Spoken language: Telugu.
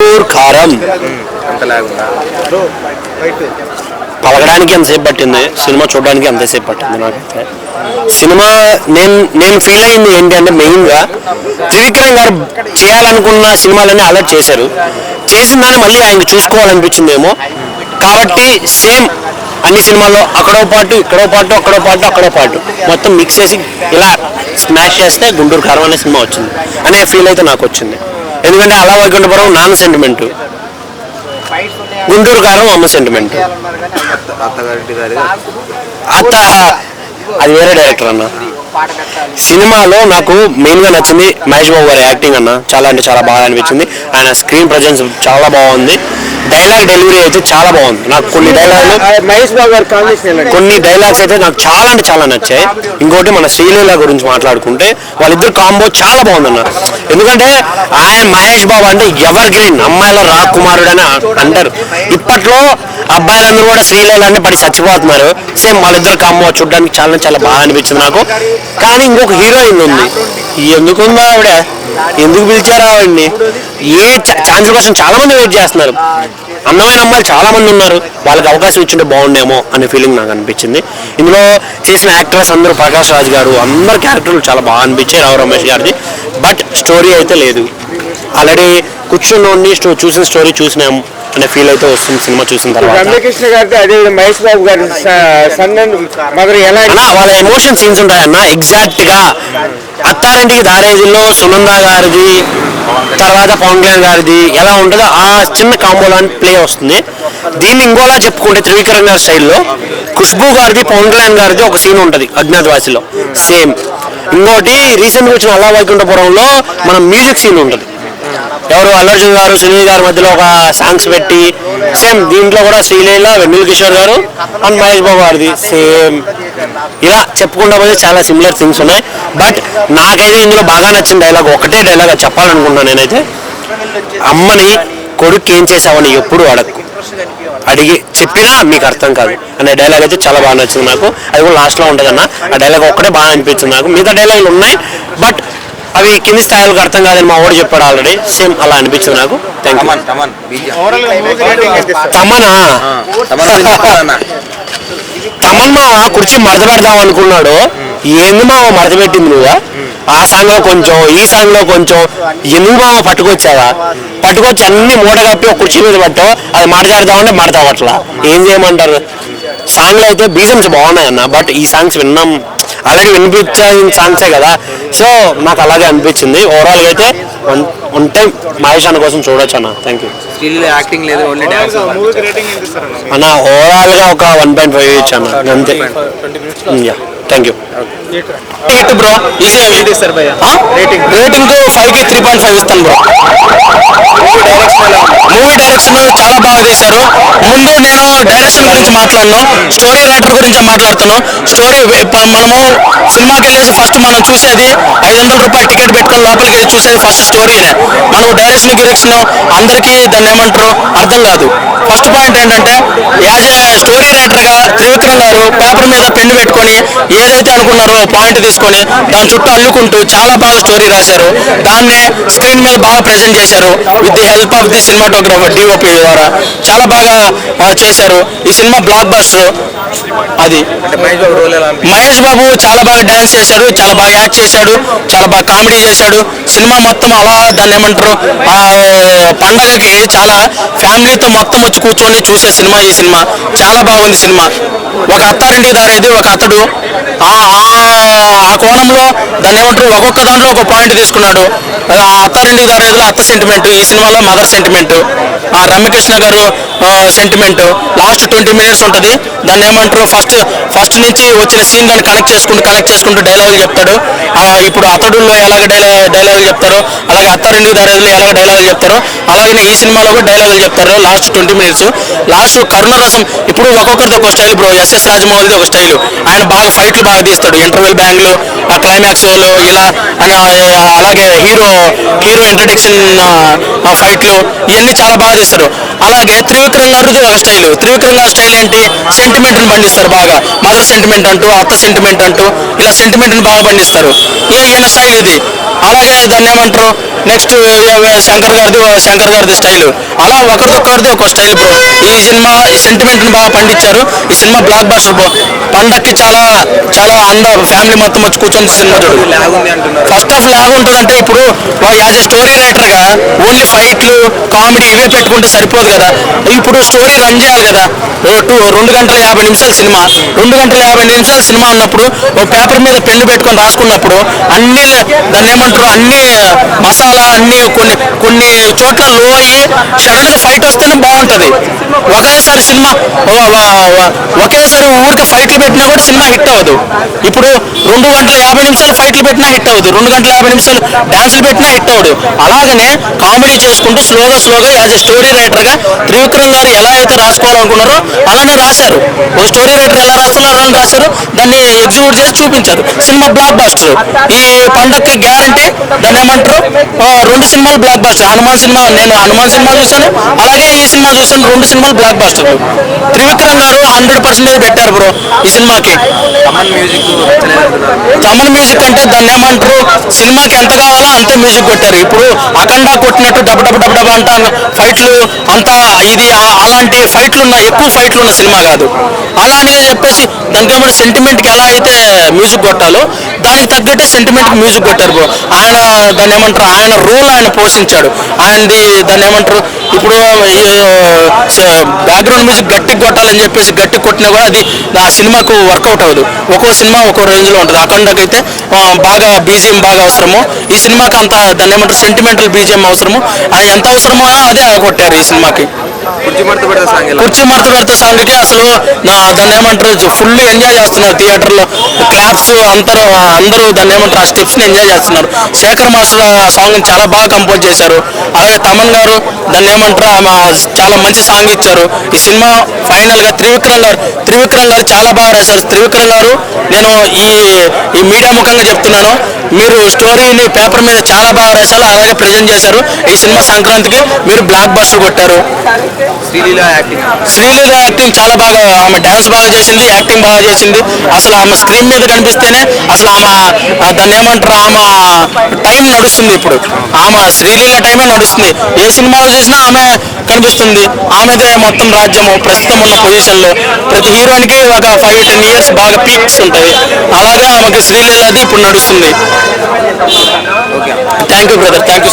గుంటూరు కారం. పలకడానికి ఎంతసేపు పట్టింది? సినిమా చూడడానికి ఎంతసేపు పట్టింది నాకైతే సినిమా నేను నేను ఫీల్ అయింది ఏంటి అంటే మెయిన్గా త్రివిక్రమ్ గారు చేయాలనుకున్న సినిమాలన్నీ అలర్ట్ చేశారు. చేసిన దాన్ని మళ్ళీ ఆయనకి చూసుకోవాలనిపించిందేమో. కాబట్టి సేమ్ అన్ని సినిమాల్లో అక్కడో పాటు ఇక్కడో పాటు అక్కడో పాటు అక్కడో పాటు మొత్తం మిక్స్ చేసి ఇలా స్మాష్ చేస్తే గుంటూరు కారం అనే సినిమా వచ్చింది. అనే ఫీల్ అయితే నాకు వచ్చింది. ఎందుకంటే అలా వైకుంఠపురం నాన్న సెంటిమెంట్ గుంటూరు కారం అమ్మ సెంటిమెంట్ అత్త అది వేరే డైరెక్టర్ అన్న. సినిమాలో నాకు మెయిన్గా నచ్చింది మహేష్ బాబు గారి యాక్టింగ్ అన్న. చాలా అంటే చాలా బాగా అనిపించింది. ఆయన స్క్రీన్ ప్రజెన్స్ చాలా బాగుంది. డైలాగ్ డెలివరీ అయితే చాలా బాగుంది. నాకు కొన్ని డైలాగులు మహేష్ బాబు గారి కొన్ని డైలాగ్స్ అయితే నాకు చాలా అంటే చాలా నచ్చాయి. ఇంకోటి మన శ్రీలీల గురించి మాట్లాడుకుంటే వాళ్ళిద్దరు కాంబో చాలా బాగుందన్న. ఎందుకంటే ఆయన మహేష్ బాబు అంటే ఎవర్ గ్రీన్ అమ్మాయిల రాకుమారుడు అని అంటారు. ఇప్పట్లో అబ్బాయిలందరూ కూడా శ్రీలీల పడి చచ్చిపోతున్నారు. సేమ్ వాళ్ళిద్దరు కమ్మ చూడడానికి చాలా చాలా బాగా అనిపించింది నాకు. కానీ ఇంకొక హీరోయిన్ ఉంది. ఎందుకుందా ఆవిడ? ఎందుకు పిలిచారు ఆవిడ్ని? ఏ ఛాన్స్ కోసం చాలా మంది వెయిట్ చేస్తున్నారు. అందమైన అమ్మాయిలు చాలా మంది ఉన్నారు. వాళ్ళకి అవకాశం ఇచ్చింటే బాగుండేమో అనే ఫీలింగ్ నాకు అనిపించింది. ఇందులో చేసిన యాక్టర్స్ అందరూ ప్రకాష్ రాజ్ గారు అందరు క్యారెక్టర్లు చాలా బాగా అనిపించాయి రావు రమేష్ గారిది. బట్ స్టోరీ అయితే లేదు. ఆల్రెడీ కూర్చుని స్టో చూసిన స్టోరీ చూసినాం అనే ఫీల్ అయితే వస్తుంది సినిమా చూసిన తర్వాత. రమ్యకృష్ణ గారితో అదే మహేష్ బాబు గారి సన్ మదర్ ఎలా అన్న వాళ్ళ ఎమోషన్ సీన్స్ ఉంటాయన్న ఎగ్జాక్ట్గా అత్తారింటికి దారేదిలో సునంద గారిది తర్వాత పవన్ కళ్యాణ్ గారిది ఎలా ఉంటుందో ఆ చిన్న కాంబోలో ప్లే వస్తుంది. దీన్ని ఇంకోలా చెప్పుకుంటే త్రివిక్రమ్ గారి స్టైల్లో ఖుష్బూ గారిది పవన్ కళ్యాణ్ గారిది ఒక సీన్ ఉంటుంది అజ్ఞాతవాసిలో సేమ్ ఇంకోటి రీసెంట్గా వచ్చిన అల్లా వైకుంఠపురంలో మన మ్యూజిక్ సీన్ ఉంటుంది. ఎవరు అల్లర్జున్ గారు సునీల్ గారి మధ్యలో ఒక సాంగ్స్ పెట్టి సేమ్ దీంట్లో కూడా శ్రీలీల వెన్నెల కిషోర్ గారు అండ్ మహేష్ బాబు గారిది సేమ్. ఇలా చెప్పుకుంటా పోతే చాలా సిమిలర్ థింగ్స్ ఉన్నాయి. బట్ నాకైతే ఇందులో బాగా నచ్చిన డైలాగ్ ఒకటే డైలాగ్ చెప్పాలనుకుంటున్నాను నేనైతే. అమ్మని కొడుకు ఏం చేసావని ఎప్పుడు అడగకు అడిగి చెప్పినా మీకు అర్థం కాదు. అనే డైలాగ్ అయితే చాలా బాగా నచ్చింది నాకు. అది కూడా లాస్ట్లో ఉంటుంది అన్న ఆ డైలాగ్ ఒక్కటే బాగా అనిపించింది నాకు. మిగతా డైలాగులు ఉన్నాయి. బట్ అవి కింది స్థాయిలకు అర్థం కాదని మా వాడు చెప్పాడు ఆల్రెడీ సేమ్ అలా అనిపించింది నాకు. థ్యాంక్ యూ తమన్ తమన్ మావ కుర్చీ మడత పెడదాం అనుకున్నాడు. ఏంది మావ మడత పెట్టింది నువ్వు? ఆ సాంగ్లో కొంచెం ఈ సాంగ్లో కొంచెం ఎందుకు మావ పట్టుకొచ్చావా? పట్టుకొచ్చి అన్ని మూట కప్పి ఒక కుర్చీ మీద పట్టావు. అది మడతాడదామంటే మడతావట్లా ఏం చేయమంటారు? సాంగ్లు అయితే బీజమ్స్ బాగున్నాయి అన్న బట్ ఈ సాంగ్స్ విన్నాం. ఆల్రెడీ వినిపించిన సాంగ్సే కదా. సో నాకు అలాగే అనిపించింది. ఓవరాల్గా అయితే వన్ టైం మహేష్ అన్న కోసం చూడొచ్చు అన్న. థ్యాంక్ యూ స్టిల్ యాక్టింగ్ లేదు ఓన్లీ డాన్స్ అన్న ఓవరాల్గా ఒక వన్ పాయింట్ ఫైవ్ ఇచ్చు అన్న అంతే yeah thank you hit bro ఏంటి సార్ భయ్య రేటింగ్ రేటింగ్ ఫైవ్కి త్రీ పాయింట్ ఫైవ్ ఇస్తాను బ్రో మూవీ డైరెక్షన్ చాలా బాగా తీశారు. ముందు నేను డైరెక్షన్ గురించి మాట్లాడను స్టోరీ రైటర్ గురించి మాట్లాడుతాను స్టోరీ మనము సినిమాకి వెళ్ళేసి ఫస్ట్ మనం చూసేది ఐదు వందల రూపాయలు టికెట్ పెట్టుకొని లోపలికి వెళ్ళి చూసేది ఫస్ట్ స్టోరీనే మనకు డైరెక్షన్ గిరెక్షన్ అందరికీ దాన్ని ఏమంటారు? అర్థం కాదు. ఫస్ట్ పాయింట్ ఏంటంటే యాజ్ ఏ స్టోరీ రైటర్గా త్రివిక్రమ్ గారు పేపర్ మీద పెన్ను పెట్టుకొని ఏదైతే అనుకున్నారో పాయింట్ తీసుకొని దాని చుట్టూ అల్లుకుంటూ చాలా బాగా స్టోరీ రాశారు. దాన్నే స్క్రీన్ మీద బాగా ప్రెజెంట్ చేశారు with the help of the cinematographer DOP ద్వారా చాలా బాగా చేశారు. ఈ సినిమా బ్లాక్ బస్టర్ అది. మహేష్ బాబు చాలా బాగా డాన్స్ చేశాడు చాలా బాగా యాక్ట్ చేశాడు చాలా బాగా కామెడీ చేశాడు. సినిమా మొత్తం అలా దాన్ని ఏమంటారు ఆ పండగకి చాలా ఫ్యామిలీతో మొత్తం వచ్చి కూర్చొని చూసే సినిమా ఈ సినిమా. చాలా బాగుంది సినిమా. ఒక అత్తారింటికి దారేది ఒక అతడు. ఆ ఆ- ఆ కోణంలో దాన్ని ఏమంటారు ఒక్కొక్క దాంట్లో ఒక పాయింట్ తీసుకున్నాడు. ఆ అత్తారింటికి దారేదిలో అత్త సెంటిమెంట్ ఈ సినిమాలో మదర్ సెంటిమెంట్ ఆ రమ్యకృష్ణ గారు సెంటిమెంట్ లాస్ట్ ట్వంటీ మినిట్స్ ఉంటుంది. దాన్ని ఏమంటారు ఫస్ట్ ఫస్ట్ నుంచి వచ్చిన సీన్ దాన్ని కనెక్ట్ చేసుకుంటూ కనెక్ట్ చేసుకుంటూ డైలాగులు చెప్తాడు. ఇప్పుడు అతడులో ఎలాగ డైలాగ్ డైలాగులు చెప్తారో అలాగే అత్తారింటికి దారిలో ఎలాగ డైలాగులు చెప్తారో అలాగే ఈ సినిమాలో కూడా డైలాగులు చెప్తారు లాస్ట్ ట్వంటీ మినిట్స్ లాస్ట్ కరుణరసం ఇప్పుడు ఒక్కొక్కరిది ఒక స్టైల్ బ్రో ఎస్ఎస్ రాజమౌళిది ఒక స్టైల్ ఆయన బాగా ఫైట్లు బాగా తీస్తాడు ఇంటర్వెల్ బ్యాంగ్లో క్లైమాక్స్లో ఇలా అలాగే హీరో హీరో ఇంట్రడక్షన్ ఫైట్లు ఇవన్నీ చాలా బాగా తీస్తారు అలాగే త్రివిక్రమ్ గారిది స్టైల్ త్రివిక్రమ్ గారి స్టైల్ ఏంటి? సెంటిమెంట్ పండిస్తారు బాగా. మదర్ సెంటిమెంట్ అంటూ అత్త సెంటిమెంట్ అంటూ ఇలా సెంటిమెంట్ బాగా పండిస్తారు. ఈయన స్టైల్ ఇది. అలాగే దాన్ని ఏమంటారు? నెక్స్ట్ శంకర్ గారిది శంకర్ గారిది స్టైల్ అలా ఒకరిదొకరిది ఒక స్టైల్ బ్రో ఈ సినిమా ఈ బాగా పండించారు. ఈ సినిమా బ్లాక్ బాస్టర్ బ్రో పండక్కి చాలా చాలా అంద ఫ్యామిలీ మొత్తం వచ్చి కూర్చొని సినిమా చూడు. ఫస్ట్ ఆఫ్ లాగ్ ఉంటుందంటే ఇప్పుడు యాజ్ ఎ స్టోరీ రైటర్గా ఓన్లీ ఫైట్లు కామెడీ ఇవే పెట్టుకుంటే సరిపోదు కదా. ఇప్పుడు స్టోరీ రన్ చేయాలి కదా. టూ రెండు గంటల యాభై నిమిషాల సినిమా రెండు గంటల యాభై నిమిషాల సినిమా అన్నప్పుడు ఓ పేపర్ మీద పెన్ను పెట్టుకొని రాసుకున్నప్పుడు అన్ని దాన్ని ఏమంటారు అన్ని మసాలా అన్ని కొన్ని కొన్ని చోట్ల లో అయ్యి సడన్గా ఫైట్ వస్తేనే బాగుంటది. ఒకేసారి సినిమా ఒకేసారి ఊరికి ఫైట్లు పెట్టినా కూడా సినిమా హిట్ అవ్వదు. ఇప్పుడు రెండు గంటల యాభై నిమిషాలు ఫైట్లు పెట్టినా హిట్ అవ్వదు. రెండు గంటల యాభై నిమిషాలు డాన్సులు పెట్టినా హిట్ అవ్వదు. అలాగనే కామెడీ చేసుకుంటూ స్లోగా స్లోగా యాజ్ ఎ స్టోరీ రైటర్గా త్రివిక్రమ్ గారు ఎలా అయితే రాసుకోవాలనుకున్నారో అలానే రాశారు. ఒక స్టోరీ రైటర్ ఎలా రాస్తున్నారో అలా రాశారు. దాన్ని ఎగ్జిక్యూట్ చేసి చూపించారు. సినిమా బ్లాక్ బాస్టర్ ఈ పండగకి గ్యారంటీ దాన్ని ఏమంటారు? రెండు సినిమాలు బ్లాక్ బాస్టర్ హనుమాన్ సినిమా నేను హనుమాన్ సినిమా చూశాను. అలాగే ఈ సినిమా చూశాను రెండు సినిమాలు బ్లాక్ బాస్టర్ త్రివిక్రమ్ గారు హండ్రెడ్ పర్సెంటేజ్ పెట్టారు బ్రో ఈ సినిమాకి. తమన్ మ్యూజిక్ అంటే దాన్ని ఏమంటారు? సినిమాకి ఎంత కావాలో అంతే మ్యూజిక్ కొట్టారు. ఇప్పుడు అఖండ కొట్టినట్టు డబ డబ డబ డబ అంట ఫైట్లు అంత ఇది అలాంటి ఫైట్లు ఉన్న ఎక్కువ ఫైట్లు ఉన్న సినిమా కాదు. అలా అని చెప్పేసి దానికి ఏమంటే సెంటిమెంట్కి ఎలా అయితే మ్యూజిక్ కొట్టాలో దానికి తగ్గట్టే సెంటిమెంట్ మ్యూజిక్ కొట్టారు బ్రో. ఆయన దాన్ని ఏమంటారు? ఆయన రోల్ ఆయన పోషించాడు. ఆయనది దాన్ని ఏమంటారు? ఇప్పుడు బ్యాక్గ్రౌండ్ మ్యూజిక్ గట్టిగా కొట్టాలని చెప్పేసి గట్టి కొట్టినా కూడా అది ఆ సినిమాకు వర్కౌట్ అవ్వదు. ఒక్కో సినిమా ఒక్కో రేంజ్లో ఉంటుంది. అఖండకి అయితే ఆ, బాగా బీజిఎం బాగా అవసరము. ఈ సినిమాకి అంత దాన్ని ఏమంటారు సెంటిమెంటల్ బీజిఎం అవసరము. అది ఎంత అవసరమో అదే కొట్టారు ఈ సినిమాకి. కుర్చీ మడత పెడితే సాంగ్కి అసలు నా దాన్ని ఏమంటారు ఫుల్ ఎంజాయ్ చేస్తున్నారు థియేటర్లో. క్లాప్స్ అందరూ అందరూ దాన్ని ఏమంటారు ఆ స్టెప్స్ని ఎంజాయ్ చేస్తున్నారు. శేఖర్ మాస్టర్ ఆ సాంగ్ చాలా బాగా కంపోజ్ చేశారు. అలాగే తమన్ గారు దాన్ని ఏమంటారు చాలా మంచి సాంగ్ ఇచ్చారు. ఈ సినిమా ఫైనల్గా త్రివిక్రమ్ గారు త్రివిక్రమ్ గారు చాలా బాగా రాశారు. త్రివిక్రమ్ గారు నేను ఈ ఈ మీడియా ముఖంగా చెప్తున్నాను. మీరు స్టోరీని పేపర్ మీద చాలా బాగా రాశారు అలాగే ప్రజెంట్ చేశారు. ఈ సినిమా సంక్రాంతికి మీరు బ్లాక్ బస్టర్ కొట్టారు. శ్రీలీల యాక్టింగ్ చాలా బాగా ఆమె డాన్స్ బాగా చేసింది యాక్టింగ్ బాగా చేసింది. అసలు ఆమె స్క్రీన్ మీద కనిపిస్తేనే అసలు ఆమె దాన్ని ఏమంటారు ఆమె టైం నడుస్తుంది ఇప్పుడు. ఆమె శ్రీలీల టైమే నడుస్తుంది. ఏ సినిమాలో చూసినా ఆమె కనిపిస్తుంది. ఆమెదే మొత్తం రాజ్యము ప్రస్తుతం ఉన్న పొజిషన్లో. ప్రతి హీరోయిన్కి ఒక ఫైవ్ టెన్ ఇయర్స్ బాగా పీక్స్ ఉంటాయి. అలాగే ఆమెకి శ్రీలీలది ఇప్పుడు నడుస్తుంది. Thank you brother thank you